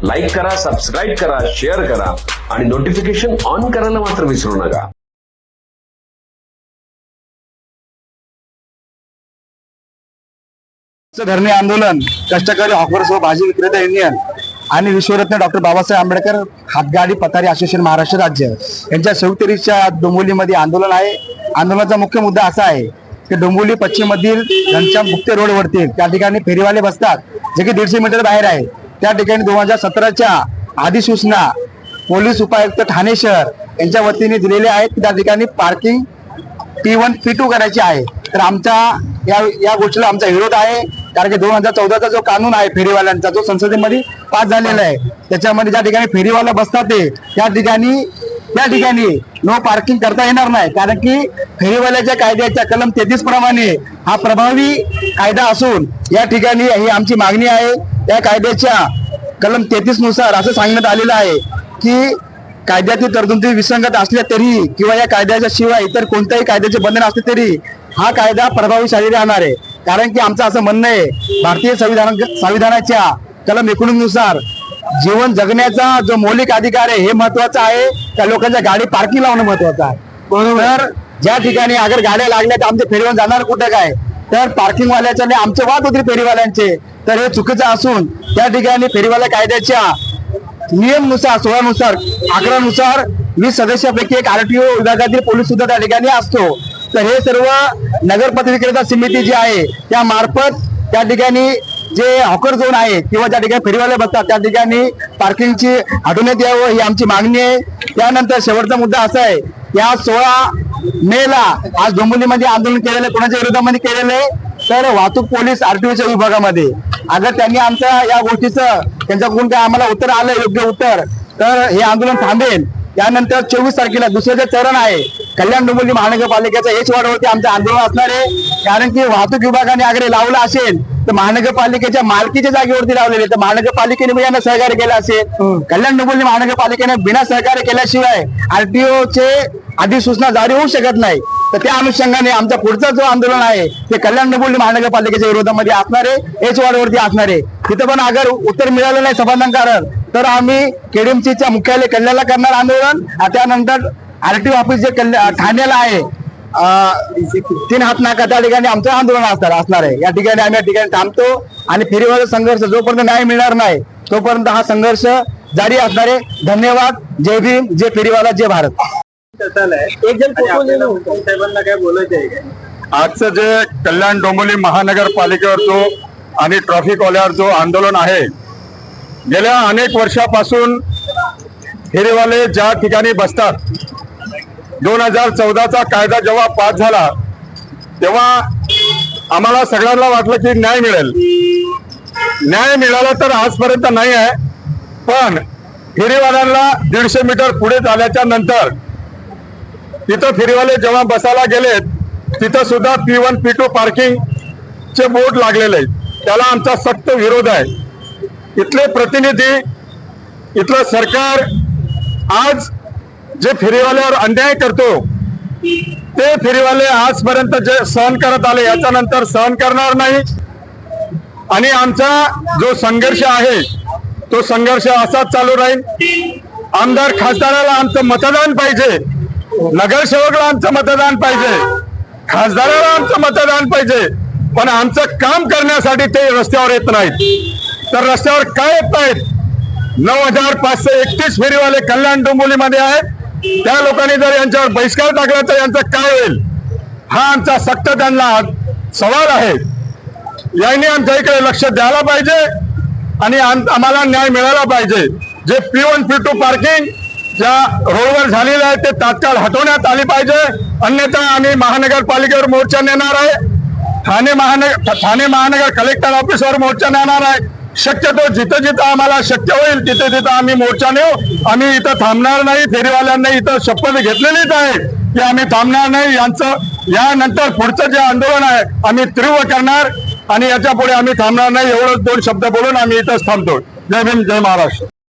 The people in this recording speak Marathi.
लाईक करा सबस्क्राईब करा शेअर करा आणि नोटिफिकेशन ऑन करायला मात्र विसरू नका. धरणे आंदोलन कष्टकरी हॉकर्स व भाजी विक्रेता युनियन आणि विश्वरत्न डॉक्टर बाबासाहेब आंबेडकर हातगाडी पथारी असोसिएशन महाराष्ट्र राज्य. यांच्या संयुक्तरीच्या डोंबोलीमध्ये आंदोलन आहे. आंदोलनाचा मुख्य मुद्दा असा आहे की डोंबोली पश्चिम मधील त्यांच्या मुख्य रोडवरती त्या ठिकाणी फेरीवाले बसतात. जे की दीडशे मीटर बाहेर आहे. त्या ठिकाणी दोन हजार सतराच्या अधिसूचना पोलीस उपायुक्त ठाणे शहर यांच्या वतीने दिलेले आहेत. त्या ठिकाणी parking P one P two करायची आहे. तर आमचा या या गोष्टीला आमचा विरोध आहे. कारण की दोन हजार चौदाचा जो कानून आहे फेरीवाल्यांचा जो संसदेमध्ये पास झालेला आहे त्याच्यामध्ये ज्या ठिकाणी फेरीवाला बसतात ते त्या ठिकाणी त्या ठिकाणी नो पार्किंग करता येणार नाही. कारण की फेरीवाल्याच्या कायद्याच्या कलम तेहतीस प्रमाणे हा प्रभावी कायदा असून या ठिकाणी ही आमची मागणी आहे. या कायद्याच्या कलम तेहतीसनुसार असं सांगण्यात आलेलं आहे की कायद्यातील तरतुदी विसंगत असल्या तरी किंवा या कायद्याच्या शिवाय इतर कोणत्याही कायद्याचे बंधन असले तरी हा कायदा प्रभावीशाली राहणार आहे. कारण की आमचं असं म्हणणं आहे भारतीय संविधान संविधानाच्या कलम एकोणीसनुसार जीवन जगण्याचा जो मौलिक अधिकार आहे हे महत्वाचं आहे. त्या लोकांच्या गाडी पार्किंग लावणं महत्वाचं आहे. तर ज्या ठिकाणी अगर गाड्या लागल्या तर आमचे फेरीवर जाणार कुठं काय? तर पार्किंगवाल्याच्या आणि आमचे वाद होते फेरीवाल्यांचे तर हे चुकीचं असून त्या ठिकाणी फेरीवाल्या कायद्याच्या नियमनुसार सोळानुसार आग्रहानुसार वीस सदस्यापैकी एक आरटीओ विभागातील पोलीस सुद्धा त्या ठिकाणी असतो. तर हे सर्व नगर समिती जी आहे त्या मार्फत त्या ठिकाणी जे हॉकर झोन आहे किंवा ज्या ठिकाणी फेरीवाले बसतात त्या ठिकाणी पार्किंगची हटवण्यात यावं ही आमची मागणी आहे. त्यानंतर शेवटचा मुद्दा असा आहे या सोळा मे ला आज डोंबिवलीमध्ये आंदोलन केलेलं आहे, कोणाच्या विरोधामध्ये केलेलं आहे? तर वाहतूक पोलीस आरटीओच्या विभागामध्ये. अगर त्यांनी आमच्या या गोष्टीचं त्यांच्याकडून काय आम्हाला उत्तर आलं योग्य उत्तर? तर हे आंदोलन थांबेल. त्यानंतर चोवीस तारखेला दुसरं जे चरण आहे कल्याण डोंबिवली महानगरपालिकेचं हेच वाढवरती आमचं आंदोलन असणार आहे. कारण की वाहतूक विभागाने अगर लावला लावलं असेल तर महानगरपालिकेच्या मालकीच्या जागेवरती लावलेले तर महानगरपालिकेने यांना सहकार्य केलं असेल. कल्याण डोंबिवली महानगरपालिकेने बिना सहकार्य केल्याशिवाय आरटीओ चे अधिसूचना जारी होऊ शकत नाही. तर त्या अनुषंगाने आमचा पुढचा जो आंदोलन आहे ते कल्याण डोंबिवली महानगरपालिकेच्या विरोधामध्ये असणार आहे एच वार्डवरती असणार. आहे तिथं पण अगर उत्तर मिळालं नाही समाधानकारक तर आम्ही KDMC च्या मुख्यालय कल्याणला करणार आंदोलन. त्यानंतर आरटीओ ऑफिस जे कल्या- ठाण्याला आहे तीन हात नाका त्या ठिकाणी आमचं आंदोलन असणार असणार आहे. या ठिकाणी आम्ही या ठिकाणी थांबतो आणि फेरीवाला संघर्ष जोपर्यंत न्याय मिळणार नाही तोपर्यंत हा संघर्ष जारी असणार आहे. धन्यवाद. जय भीम जय फेरीवाला जय भारत. एक जण साहेबांना काय बोलायचं आहे आजचं जे कल्याण डोंबिवली महानगरपालिकेवर जो आणि ट्रॉफिक वाल्यावर जो आंदोलन आहे गेल्या अनेक वर्षापासून फेरीवाले ज्या ठिकाणी बसतात दोन हजार चौदाचा कायदा जेव्हा पास झाला तेव्हा आम्हाला सगळ्यांना वाटलं की न्याय मिळेल. न्याय मिळाला तर आजपर्यंत नाही आहे पण फेरीवाल्यांना दीडशे मीटर पुढे झाल्याच्यानंतर तिथं फेरीवाले जेव्हा बसायला गेलेत तिथं सुद्धा P one P two parking चे बोर्ड लागलेले आहेत. त्याला आमचा सक्त विरोध आहे. इथले प्रतिनिधी इथलं सरकार आज जे फेरीवाल्यावर अन्याय करतो ते फेरीवाले आजपर्यंत जे सहन करत आले याच्या नंतर सहन करणार नाही. आणि आमचा जो संघर्ष आहे तो संघर्ष असाच चालू राहील. आमदार खासदाराला आमचं मतदान पाहिजे. नगरसेवकला आमचं मतदान पाहिजे. खासदाराला आमचं मतदान पाहिजे. पण आमचं काम करण्यासाठी ते रस्त्यावर येत नाहीत. तर रस्त्यावर काय येत नाहीत? नऊ हजार पाचशे एकतीस फेरीवाले कल्याण डोंबोलीमध्ये आहेत. त्या लोकांनी जर यांच्यावर बहिष्कार टाकला तर यांचं काय होईल? हा आमचा सक्त त्यांना सवाल आहे. यांनी आमच्या इकडे लक्ष द्यायला पाहिजे आणि आम- आम्हाला न्याय मिळाला पाहिजे. जे P one P two parking ज्या रोडवर झालेलं आहे ते तात्काळ हटवण्यात आली पाहिजे. अन्यथा आम्ही महानगरपालिकेवर मोर्चा नेणार आहे. ठाणे महानगर ठाणे महानगर कलेक्टर ऑफिसवर मोर्चा नेणार आहे. शक्यतो जिथं जिथं आम्हाला शक्य होईल तिथे तिथं आम्ही मोर्चा नेऊ. आम्ही इथं थांबणार नाही फेरीवाल्यांना इथं शपथ घेतलेलीच आहे की आम्ही थांबणार नाही. यांचं यानंतर पुढचं जे आंदोलन आहे आम्ही तीव्र करणार आणि याच्यापुढे आम्ही थांबणार नाही. एवढंच दोन शब्द बोलून आम्ही इथंच थांबतो. जय भीम जय महाराष्ट्र.